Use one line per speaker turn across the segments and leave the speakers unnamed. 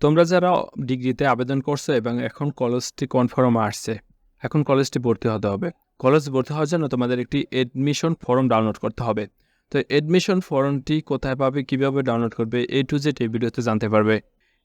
তোমরা যারা ডিগ্রিতে আবেদন করছ এবং এখন কলেজটি কনফার্ম আসছে, এখন কলেজটি ভর্তি হতে হবে। কলেজ ভর্তি হওয়ার জন্য তোমাদের একটি এডমিশন ফর্ম ডাউনলোড করতে হবে। তো এডমিশন ফর্মটি কোথায় পাবে, কীভাবে ডাউনলোড করবে এ টু জেড এই ভিডিওতে জানতে পারবে।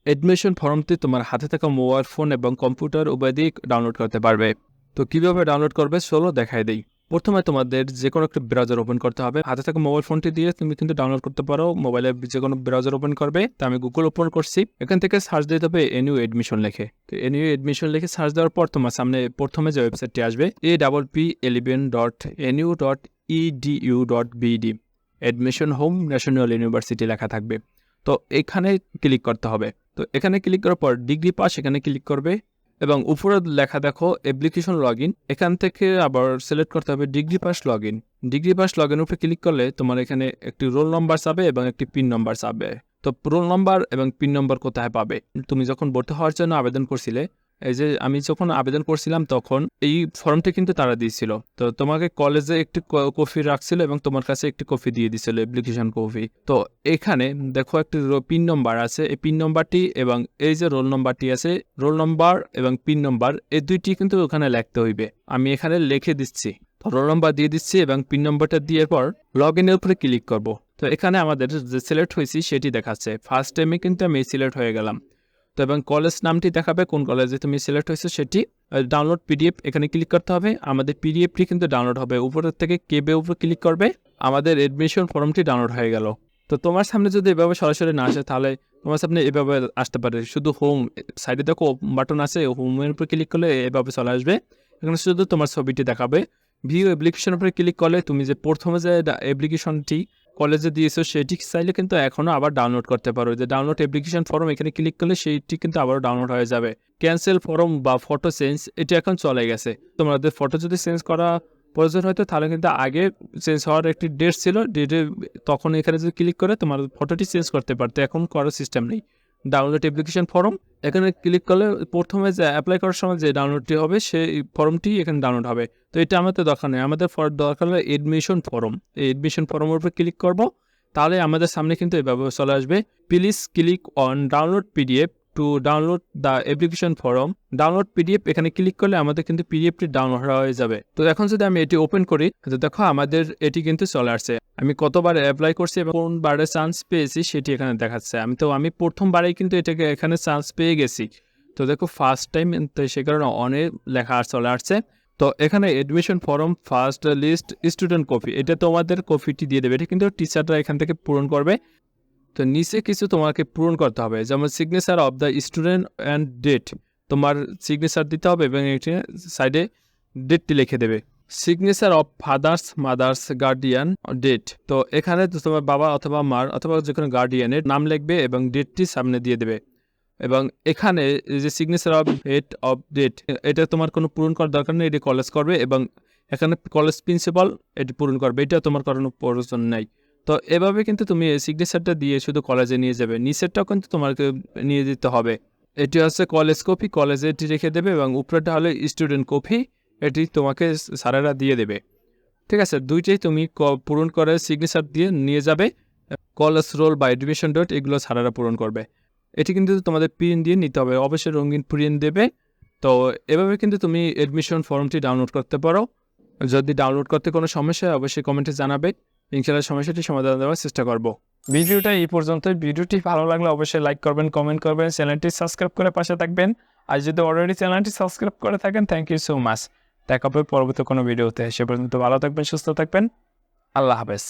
এডমিশন ফর্মটি তোমার হাতে থাকা মোবাইল ফোন এবং কম্পিউটার উভয় দিয়ে ডাউনলোড করতে পারবে। তো কীভাবে ডাউনলোড করবে, চলো দেখাই দেই। প্রথমে তোমাদের যে কোনো একটা ব্রাউজার ওপেন করতে হবে। হাতে থাকা মোবাইল ফোনটি দিয়ে তুমি কিন্তু ডাউনলোড করতে পারো। মোবাইলে যে কোনো ব্রাউজার ওপেন করবে। তো আমি গুগল ওপেন করছি। এখান থেকে সার্চ দিতে হবে এনইউ এডমিশন লেখে। তো এনইউ এডমিশন লিখে সার্চ দেওয়ার পর তোমার সামনে প্রথমে যে ওয়েবসাইটটি আসবে A double P eleven dot NU dot EDU dot BD admission home national university লেখা থাকবে। তো এখানে ক্লিক করতে হবে। তো এখানে ক্লিক করার পর ডিগ্রি পাস এখানে ক্লিক করবে। এবং উপরে লেখা দেখো অ্যাপ্লিকেশন লগ ইন এখান থেকে আবার সিলেক্ট করতে হবে degree pass log in degree pass log in উপরে ক্লিক করলে তোমার এখানে একটি রোল নম্বর চাবে এবং একটি পিন নম্বর চাবে তো রোল নম্বর এবং পিন নম্বর কোথায় পাবে? তুমি যখন ভর্তি হওয়ার জন্য আবেদন করছিলে এই যে আমি যখন আবেদন করছিলাম তখন এই ফর্মটি কিন্তু তারা দিয়েছিল। তো তোমাকে কলেজে একটি কপি রাখছিল এবং তোমার কাছে একটি কপি দিয়ে দিছিল অ্যাপ্লিকেশন কপি। তো এখানে দেখো একটি পিন নম্বর আছে। এই পিন নম্বরটি এবং এই যে রোল নম্বরটি আছে রোল নম্বর এবং পিন নম্বর এই দুইটি কিন্তু ওখানে লিখতে হইবে। আমি এখানে লিখে দিচ্ছি। রোল নম্বর দিয়ে দিচ্ছি এবং পিন নম্বরটা দিয়ে পর লগ ইনের উপরে ক্লিক করব। তো এখানে আমাদের যে সিলেক্ট হয়েছি সেটি দেখাচ্ছে। ফার্স্ট টাইমে কিন্তু আমি সিলেক্ট হয়ে গেলাম। তো এবং কলেজ নামটি দেখাবে, কোন কলেজে তুমি সিলেক্ট হয়েছো সেটি ডাউনলোড পিডিএফ এখানে ক্লিক করতে হবে। আমাদের পিডিএফটি কিন্তু ডাউনলোড হবে। উপরের থেকে কেবে উপরে ক্লিক করবে। আমাদের এডমিশন ফর্মটি ডাউনলোড হয়ে গেল। তো তোমার সামনে যদি এভাবে সরাসরি না আসে, তাহলে তোমার সামনে এভাবে আসতে পারে। শুধু হোম সাইডে দেখো বাটন আছে। হোমের উপর ক্লিক করলে এভাবে চলে আসবে। এখানে শুধু তোমার ছবিটি দেখাবে। ভিউ অ্যাপ্লিকেশনের উপরে ক্লিক করলে তুমি যে প্রথমে যে অ্যাপ্লিকেশনটি কলেজে দিয়েছ, সেটি চাইলে কিন্তু এখনও আবার ডাউনলোড করতে পারো। যে ডাউনলোড অ্যাপ্লিকেশন ফর্ম এখানে ক্লিক করলে সেইটি কিন্তু আবারও ডাউনলোড হয়ে যাবে। ক্যান্সেল ফর্ম বা ফটো চেঞ্জ এটি এখন চলে গেছে। তোমাদের ফটো যদি চেঞ্জ করা প্রয়োজন হয়তো তাহলে কিন্তু আগে চেঞ্জ হওয়ার একটি ডেট ছিল। ডেটে তখন এখানে যদি ক্লিক করে তোমার ফটোটি চেঞ্জ করতে পারতো। এখন করার সিস্টেম নেই। ডাউনলোড অ্যাপ্লিকেশন ফর্ম এখানে ক্লিক করলে প্রথমে যে অ্যাপ্লাই করার সময় যে ডাউনলোডটি হবে, সেই ফর্মটি এখানে ডাউনলোড হবে। তো এটা আমাদের দরকার নেই। আমাদের দরকার হলে এডমিশন ফর্ম এই এডমিশন ফর্মের উপর ক্লিক করব, তাহলে আমাদের সামনে কিন্তু এভাবে চলে আসবে। Please click on download PDF to download the application form download PDF এখানে ক্লিক করলে আমাদের কিন্তু পিডিএফটি ডাউনলোড হয়ে যাবে। তো এখন যদি আমি এটি ওপেন করি, তো দেখো আমাদের এটি কিন্তু চলে আসছে। আমি কতবার অ্যাপ্লাই করছি এবং কোনবারে চান্স পেয়েছি সেটি এখানে দেখাচ্ছে। আমি তো আমি প্রথমবারেই কিন্তু এটাকে এখানে চান্স পেয়ে গেছি। তো দেখো ফার্স্ট টাইম তো সে কারণে অনেক লেখা চলে আসছে। তো এখানে admission form first list student copy এটা তোমাদের কপিটি দিয়ে দেবে। এটা কিন্তু টিচাররা এখান থেকে পূরণ করবে। তো নিচে কিছু তোমাকে পূরণ করতে হবে। যেমন signature of the student and date তোমার সিগনেচার দিতে হবে এবং এটি সাইডে ডেটটি লিখে দেবে। Signature of father's mother's guardian date তো এখানে তোমার বাবা অথবা মার অথবা যে কোনো গার্ডিয়ানের নাম লিখবে এবং ডেটটি সামনে দিয়ে দেবে। এবং এখানে যে signature of date of date এটা তোমার কোনো পূরণ করার দরকার নেই, এটি কলেজ করবে এবং এখানে কলেজ প্রিন্সিপাল এটি পূরণ করবে এটা তোমার কোনো প্রয়োজন নেই। তো এভাবে কিন্তু তুমি সিগনেচারটা দিয়ে শুধু কলেজে নিয়ে যাবে। নিচেরটাও কিন্তু তোমাকে নিয়ে দিতে হবে। এটি হচ্ছে কলেজ কপি কলেজে এটি রেখে দেবে এবং উপরেটা হলে স্টুডেন্ট কপি এটি তোমাকে স্যারেরা দিয়ে দেবে। ঠিক আছে? দুইটাই তুমি পূরণ করে সিগনেচার দিয়ে নিয়ে যাবে। কলেজ রোল বা এডমিশন ডট এগুলো স্যারেরা পূরণ করবে। এটি কিন্তু তোমাদের প্রিন্ট দিয়ে নিতে হবে। অবশ্যই রঙিন প্রিন্ট দেবে। তো এভাবে কিন্তু তুমি এডমিশন ফর্মটি ডাউনলোড করতে পারো। যদি ডাউনলোড করতে কোনো সমস্যা হয়, অবশ্যই কমেন্টে জানাবে। ইনশাল্লাহ সমস্যাটি সমাধান দেওয়ার চেষ্টা করব। ভিডিওটা এই পর্যন্ত ভিডিওটি ভালো লাগলে অবশ্যই লাইক করবেন কমেন্ট করবেন, চ্যানেলটি সাবস্ক্রাইব করে পাশে থাকবেন। আর যদি অলরেডি চ্যানেলটি সাবস্ক্রাইব করে থাকেন থ্যাংক ইউ সো মাচ দেখা হবে পরবর্তী কোনো ভিডিওতে। সে পর্যন্ত ভালো থাকবেন, সুস্থ থাকবেন। আল্লাহ হাফেজ।